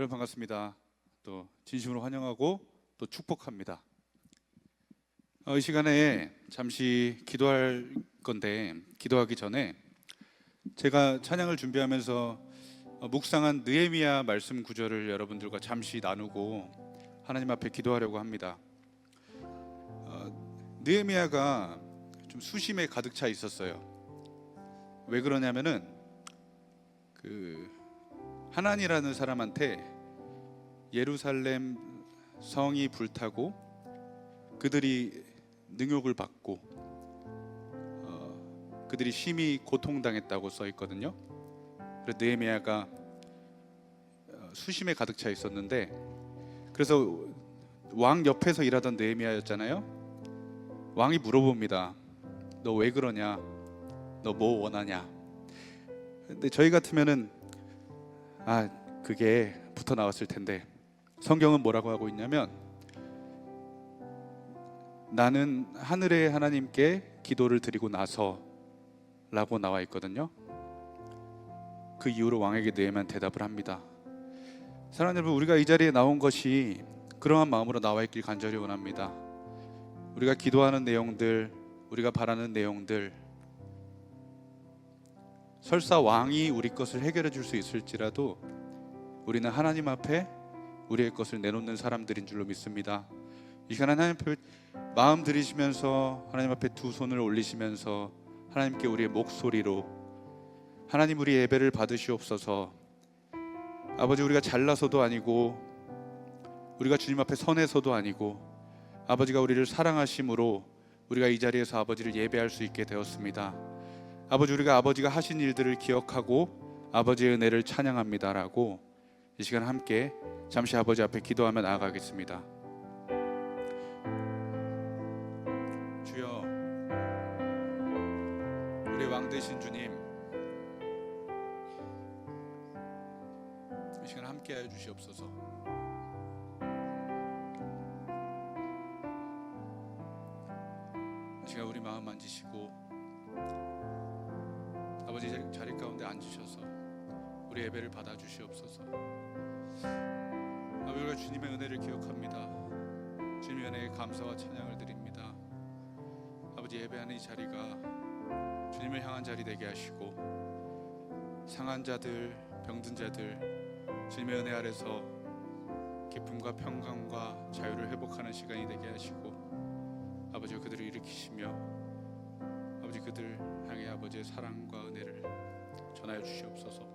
여러분 반갑습니다. 또 진심으로 환영하고 또 축복합니다. 어, 이 시간에 잠시 기도할 건데 기도하기 전에 제가 찬양을 준비하면서 어, 묵상한 느헤미야 말씀 구절을 여러분들과 잠시 나누고 하나님 앞에 기도하려고 합니다. 어, 느헤미야가 좀 수심에 가득 차 있었어요. 왜 그러냐면은 그 하나니라는 사람한테 예루살렘 성이 불타고 그들이 능욕을 받고 어, 그들이 심히 고통당했다고 써 있거든요. 그래서 느헤미야가 어, 수심에 가득 차 있었는데 그래서 왕 옆에서 일하던 느헤미야였잖아요. 왕이 물어봅니다. 너 왜 그러냐? 너 뭐 원하냐? 근데 저희 같으면은 아 그게 붙어 나왔을 텐데 성경은 뭐라고 하고 있냐면 나는 하늘의 하나님께 기도를 드리고 나서라고 나와 있거든요. 그 이후로 왕에게 느헤만 대답을 합니다. 사랑하는 여러분, 우리가 이 자리에 나온 것이 그러한 마음으로 나와 있길 간절히 원합니다. 우리가 기도하는 내용들, 우리가 바라는 내용들, 설사 왕이 우리 것을 해결해 줄 수 있을지라도 우리는 하나님 앞에 우리의 것을 내놓는 사람들인 줄로 믿습니다. 이 시간 하나님 앞에 마음 들이시면서 하나님 앞에 두 손을 올리시면서 하나님께 우리의 목소리로 하나님 우리 예배를 받으시옵소서. 아버지 우리가 잘나서도 아니고 우리가 주님 앞에 선해서도 아니고 아버지가 우리를 사랑하심으로 우리가 이 자리에서 아버지를 예배할 수 있게 되었습니다. 아버지 우리가 아버지가 하신 일들을 기억하고 아버지의 은혜를 찬양합니다라고 이 시간 함께 잠시 아버지 앞에 기도하며 나아가겠습니다. 주여 우리 왕 되신 주님 이 시간 함께하여 주시옵소서. 이 시간 우리 마음 만지시고 아버지 자리- 가운데 앉으셔서 우리 예배를 받아 주시옵소서. 아버지 우리가 주님의 은혜를 기억합니다. 주님의 은혜에 감사와 찬양을 드립니다. 아버지 예배하는 이 자리가 주님을 향한 자리 되게 하시고 상한 자들, 병든 자들 주님의 은혜 아래서 기쁨과 평강과 자유를 회복하는 시간이 되게 하시고 아버지 그들을 일으키시며 아버지 그들 향해 아버지의 사랑과 은혜를 전하여 주시옵소서.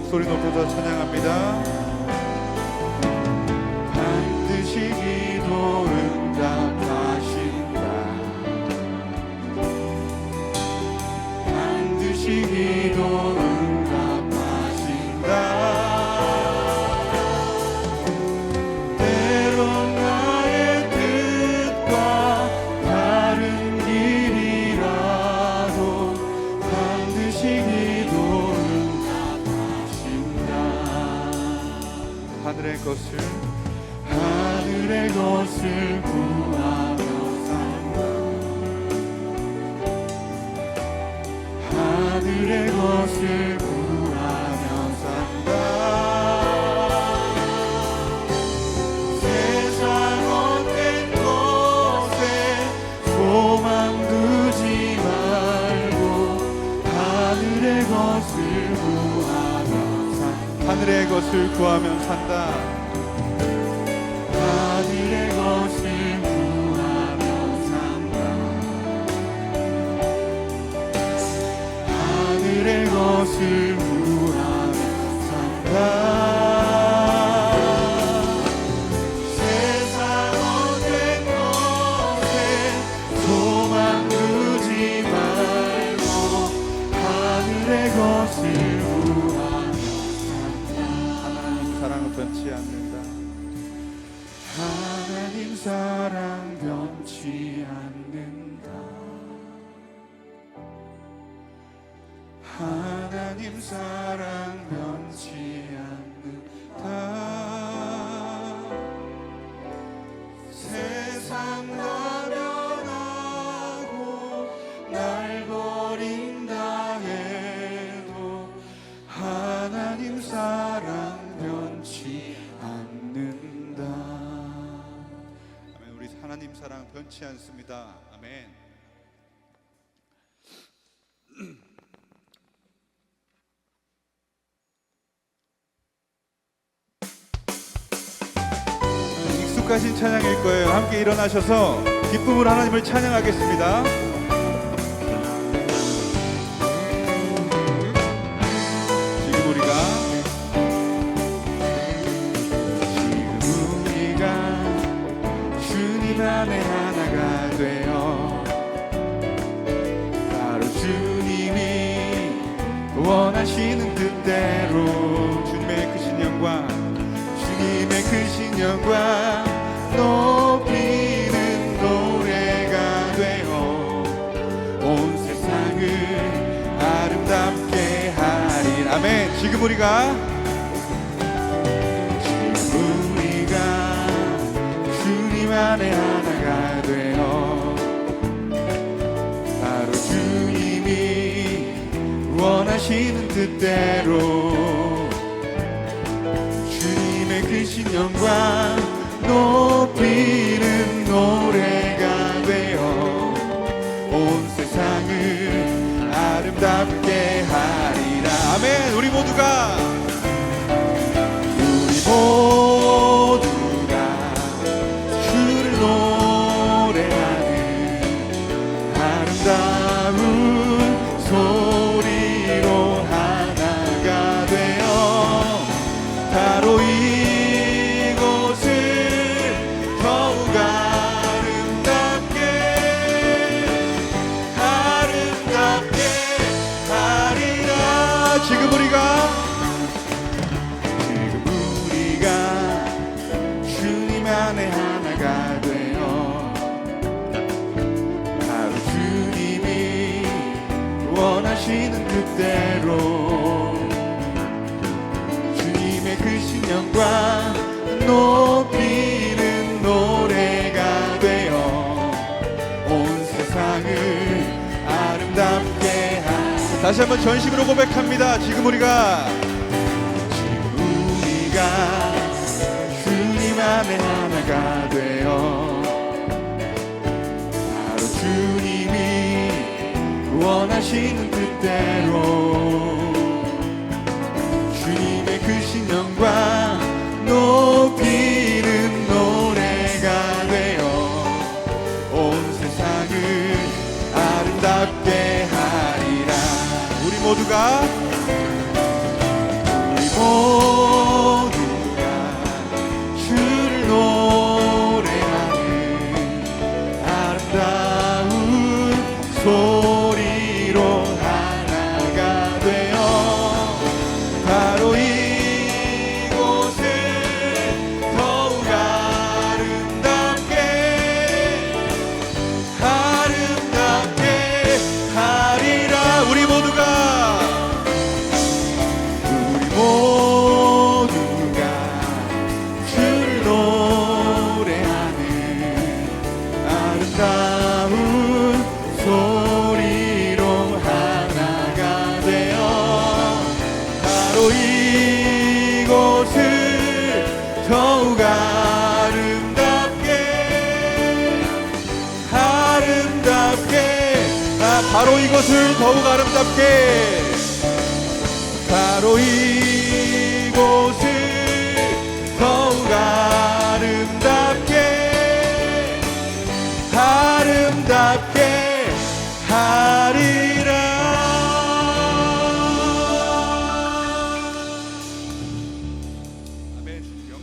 목소리 높여서 찬양합니다. 반드시 것을 구하면 산다. 하늘의 것을 구하며 산다 하늘의 것을 않습니다. 아멘. 익숙하신 찬양일 거예요. 함께 일어나셔서 기쁨으로 하나님을 찬양하겠습니다. 원하시는 뜻대로 주님의 크신 영광 주님의 크신 영광 높이는 노래가 되어 온 세상을 아름답게 하리라 아멘. 지금 우리가 지금 우리가 주님 안에 하시는 뜻대로 주님의 크신 영광 높이는 노래 다시 한번 전심으로 고백합니다. 지금 우리가 우리가 주님 안에 하나가 되어 바로 주님이 원하시는 뜻대로 모두가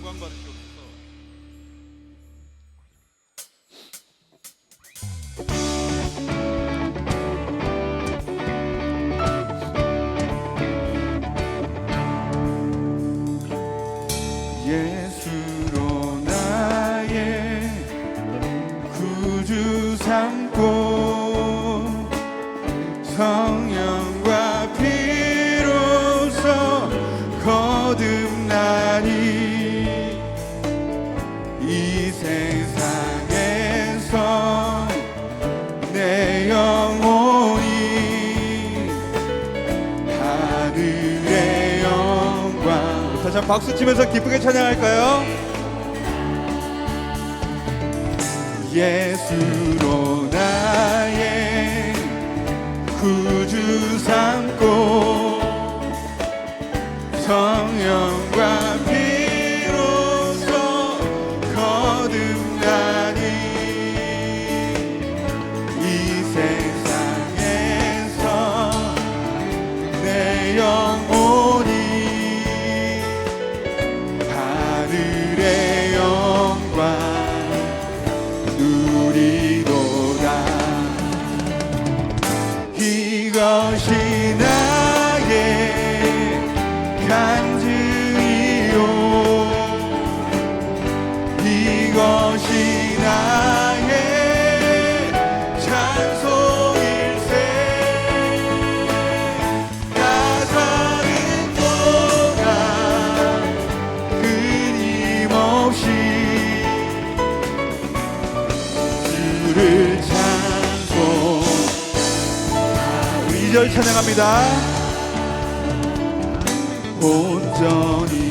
November 박수 치면서 기쁘게 찬양할까요? 예수로 나의 구주 삼고 성령 찬양합니다. 온전히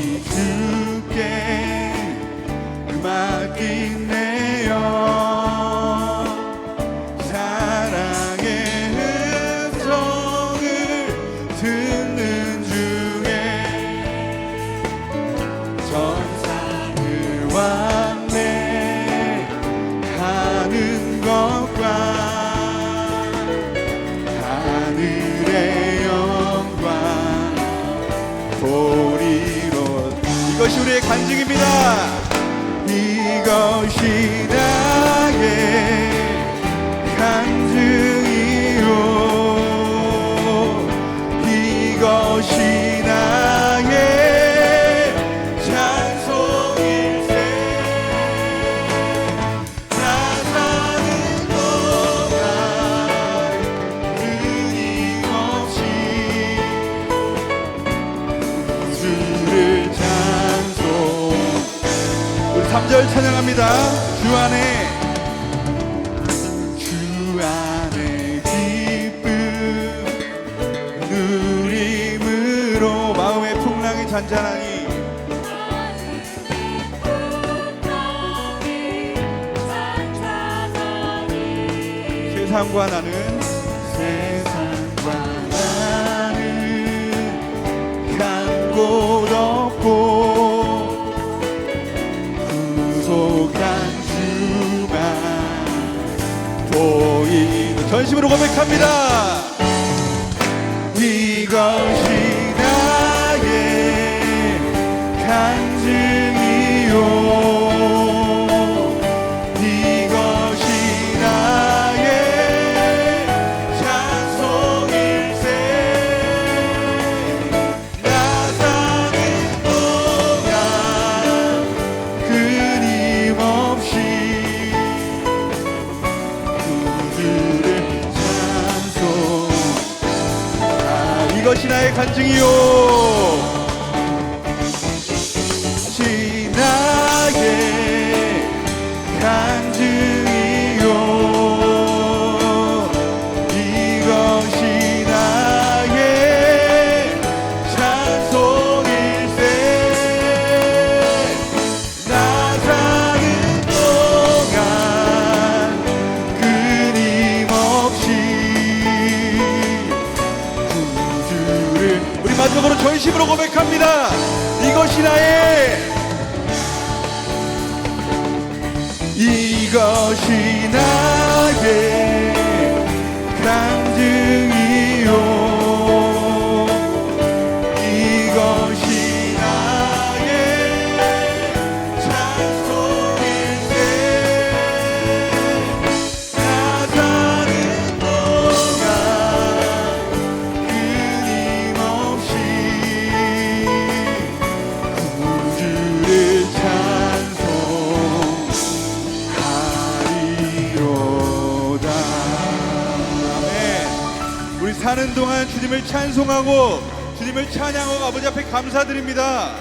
이것이 전심으로 고백합니다. 네가 탄증이요. 감사합니다. 동안 주님을 찬송하고 주님을 찬양하고 아버지 앞에 감사드립니다.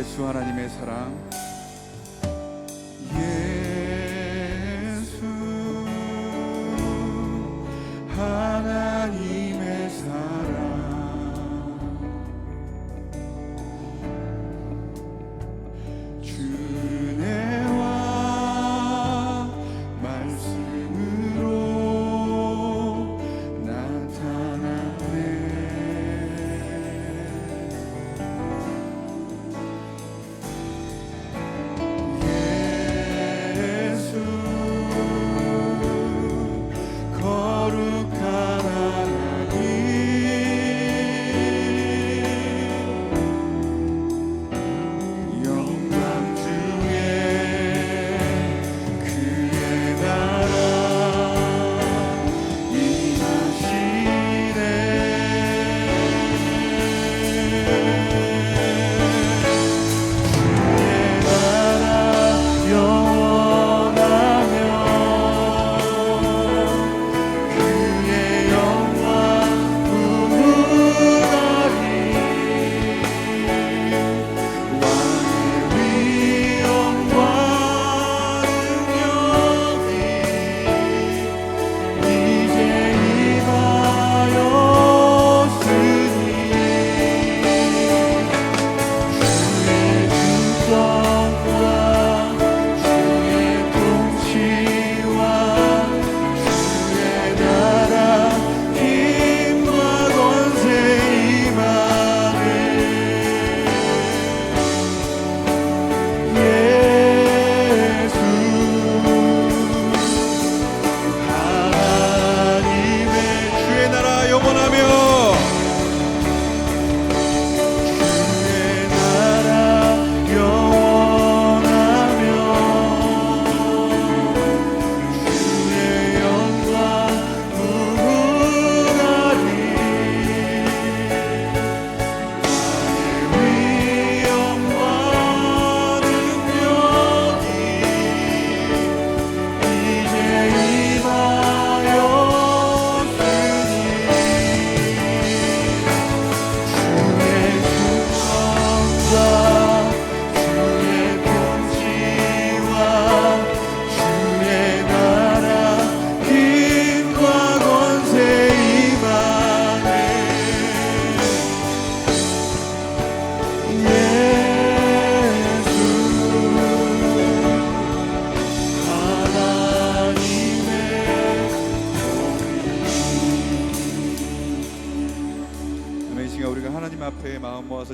예수 하나님의 사랑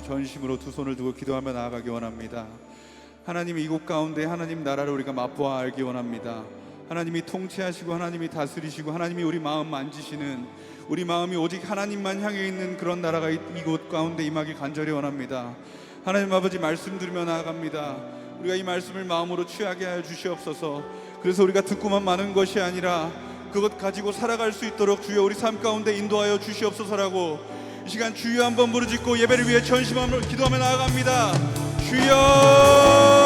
전심으로 두 손을 두고 기도하며 나아가기 원합니다. 하나님 이곳 가운데 하나님 나라를 우리가 맛보아 알기 원합니다. 하나님이 통치하시고 하나님이 다스리시고 하나님이 우리 마음 만지시는 우리 마음이 오직 하나님만 향해 있는 그런 나라가 이- 이곳 가운데 임하기 간절히 원합니다. 하나님 아버지 말씀 들으며 나아갑니다. 우리가 이 말씀을 마음으로 취하게 하여 주시옵소서. 그래서 우리가 듣고만 마는 것이 아니라 그것 가지고 살아갈 수 있도록 주여 우리 삶 가운데 인도하여 주시옵소서라고 이 시간 주여 한번 부르짖고 예배를 위해 전심함으로 기도하며 나아갑니다. 주여